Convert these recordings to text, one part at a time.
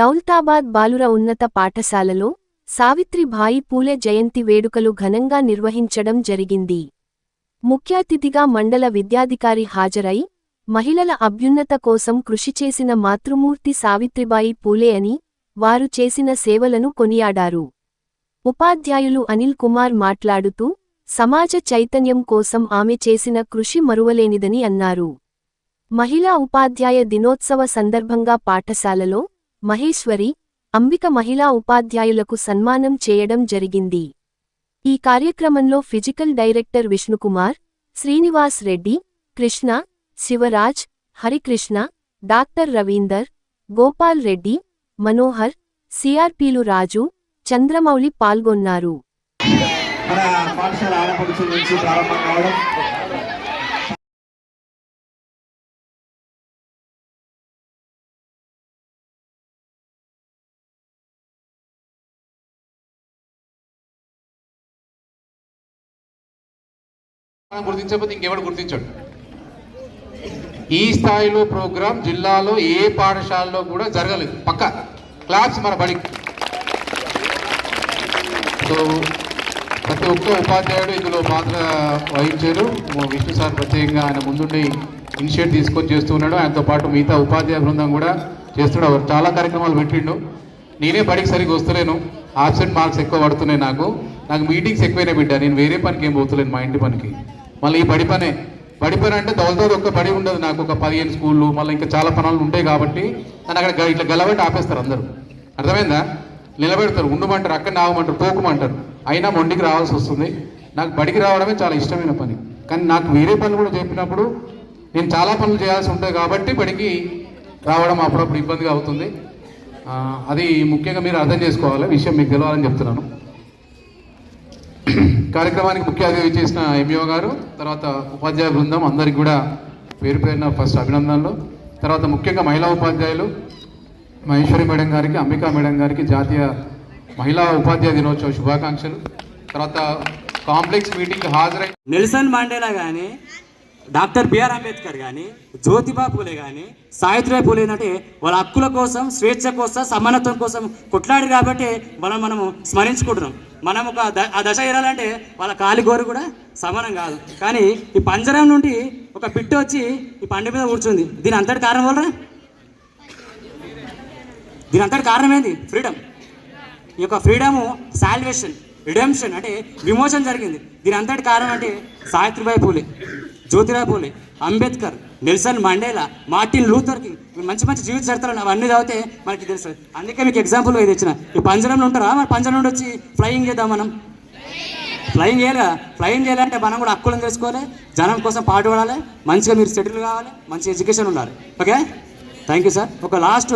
దౌల్తాబాద్ బాలుర ఉన్నత పాఠశాలలో సావిత్రిభాయి పూలే జయంతి వేడుకలు ఘనంగా నిర్వహించడం జరిగింది. ముఖ్య అతిథిగా మండల విద్యాధికారి హాజరై మహిళల అభ్యున్నత కోసం కృషి చేసిన మాతృమూర్తి సావిత్రిబాయి పూలే అని వారు చేసిన సేవలను కొనియాడారు. ఉపాధ్యాయులు అనిల్ కుమార్ మాట్లాడుతూ సమాజ చైతన్యం కోసం ఆమె చేసిన కృషి మరువలేనిదని అన్నారు. మహిళా ఉపాధ్యాయ దినోత్సవ సందర్భంగా పాఠశాలలో మహేశ్వరి అంబిక మహిళా ఉపాధ్యాయులకు సన్మానం చేయడం జరిగింది. ఈ కార్యక్రమంలో physical director Vishnukumar Srinivas Reddy Krishna Shivaraj Harikrishna doctor Ravinder Gopal Reddy Manohar సిఆర్పీలు Raju Chandramouli పాల్గొన్నారు. మన పాఠశాల ఆడపడుచు నుంచి ప్రారంభం కావడం. మనం గుర్తించకపోతే ఇంకెవడు గుర్తించడు? ఈ స్థాయిలో ప్రోగ్రాం జిల్లాలో ఏ పాఠశాలలో కూడా జరగలేదు. పక్క. క్లాస్ మన బడికి. సో ప్రతి ఒక్క ఉపాధ్యాయుడు ఇందులో పాత్ర వహించారు. మా విష్ణు సార్ ప్రత్యేకంగా ఆయన ముందుండి ఇనిషియేట్ తీసుకొని చేస్తూ ఉన్నాడు. ఆయనతో పాటు మిగతా ఉపాధ్యాయ బృందం కూడా చేస్తున్నాడు. చాలా కార్యక్రమాలు పెట్టిండు. నేనే బడికి సరిగ్గా వస్తలేను. ఆబ్సెంట్ మార్క్స్ ఎక్కువ పడుతున్నాయి నాకు. నాకు మీటింగ్స్ ఎక్కువైనా బిడ్డ. నేను వేరే పనికి ఏం పోతలేను మా ఇంటి పనికి. మళ్ళీ ఈ బడి పనే. బడి పని అంటే దౌలతో ఒక్క బడి ఉండదు నాకు. ఒక పదిహేను స్కూళ్ళు మళ్ళీ ఇంకా చాలా పనులు ఉంటాయి కాబట్టి నన్ను అక్కడ గ- ఇట్లా గలబెట్టి ఆపేస్తారు అందరూ. అర్థమైందా? నిలబెడతారు ఉండమంటారు అక్కడ ఆవమంటారు పోకమంటారు. అయినా మొండికి రావాల్సి వస్తుంది. నాకు బడికి రావడమే చాలా ఇష్టమైన పని. కానీ నాకు వేరే పనులు కూడా చెప్పినప్పుడు నేను చాలా పనులు చేయాల్సి ఉంటుంది కాబట్టి బడికి రావడం అప్పుడప్పుడు ఇబ్బందిగా అవుతుంది. అది ముఖ్యంగా మీరు అర్థం చేసుకోవాలి. విషయం మీకు తెలవాలని చెప్తున్నాను. కార్యక్రమానికి ముఖ్య అతిథి చేసిన ఎంఈఓ గారు తర్వాత ఉపాధ్యాయ బృందం అందరికి కూడా పేరు పేరున ఫస్ట్ అభినందనలు. తర్వాత ముఖ్యంగా మహిళా ఉపాధ్యాయులు మహేశ్వరి మేడం గారికి అంబికా మేడం గారికి జాతీయ మహిళా ఉపాధ్యాయ దినోత్సవ శుభాకాంక్షలు. తర్వాత కాంప్లెక్స్ మీటింగ్ హాజరై నెల్సన్ మండేలా కానీ డాక్టర్ బిఆర్ అంబేద్కర్ కానీ జ్యోతిబా పూలే కానీ సావిత్రిబాయి పూలే అంటే వాళ్ళ హక్కుల కోసం స్వేచ్ఛ కోసం సమానత్వం కోసం కొట్లాడి కాబట్టి మనం మనము స్మరించుకుంటున్నాం. మనం ఒక ద ఆ దశ ఏరాలంటే వాళ్ళ కాలి గోరు కూడా సమానం కాదు. కానీ ఈ పంజరం నుండి ఒక పిట్ట వచ్చి ఈ పండు మీద కూర్చుంది. దీని అంతటి కారణం వల్ల దీని అంతటి కారణం ఏంది ఫ్రీడమ్ ఈ యొక్క ఫ్రీడము సాల్వేషన్ రిడెంప్షన్ అంటే విమోచన జరిగింది. దీని అంతటి కారణం అంటే Savitribai Phule Jyotirao Phule Ambedkar Nelson Mandela Martin Luther King మంచి మంచి జీవిత చరిత్రలు అవన్నీ చదివితే మనకి తెలుస్తుంది అందుకే మీకు ఎగ్జాంపుల్ ఇది ఇచ్చిన ఈ పంజరంలో ఉంటారా? మరి పంజరం నుండి వచ్చి ఫ్లయింగ్ చేద్దాం మనం. ఫ్లయింగ్ చేయాలి ఫ్లయింగ్ చేయాలంటే మనం కూడా హక్కులను తెలుసుకోవాలి. జనం కోసం పాటుపడాలి. మంచిగా మీరు సెటిల్ కావాలి. మంచి ఎడ్యుకేషన్ ఉండాలి. ఓకే థ్యాంక్ యూ సార్ ఒక లాస్ట్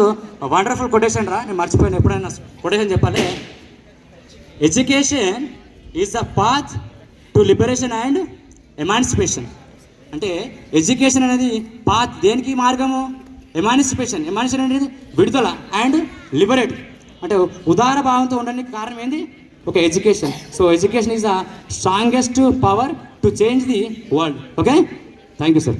వండర్ఫుల్ కొటేషన్ రా. నేను మర్చిపోయాను. ఎప్పుడైనా కొటేషన్ చెప్పాలి? Education is the path to liberation and emancipation అంటే ఎడ్యుకేషన్ అనేది పాత్ దేనికి మార్గము? ఎమాన్సిపేషన్ ఎమాన్సిపేషన్ అనేది విడుదల అండ్ లిబరేట్ అంటే ఉదార భావంతో ఉండడానికి కారణం ఏంది? ఒక education so education is the strongest power to change the world okay thank you sir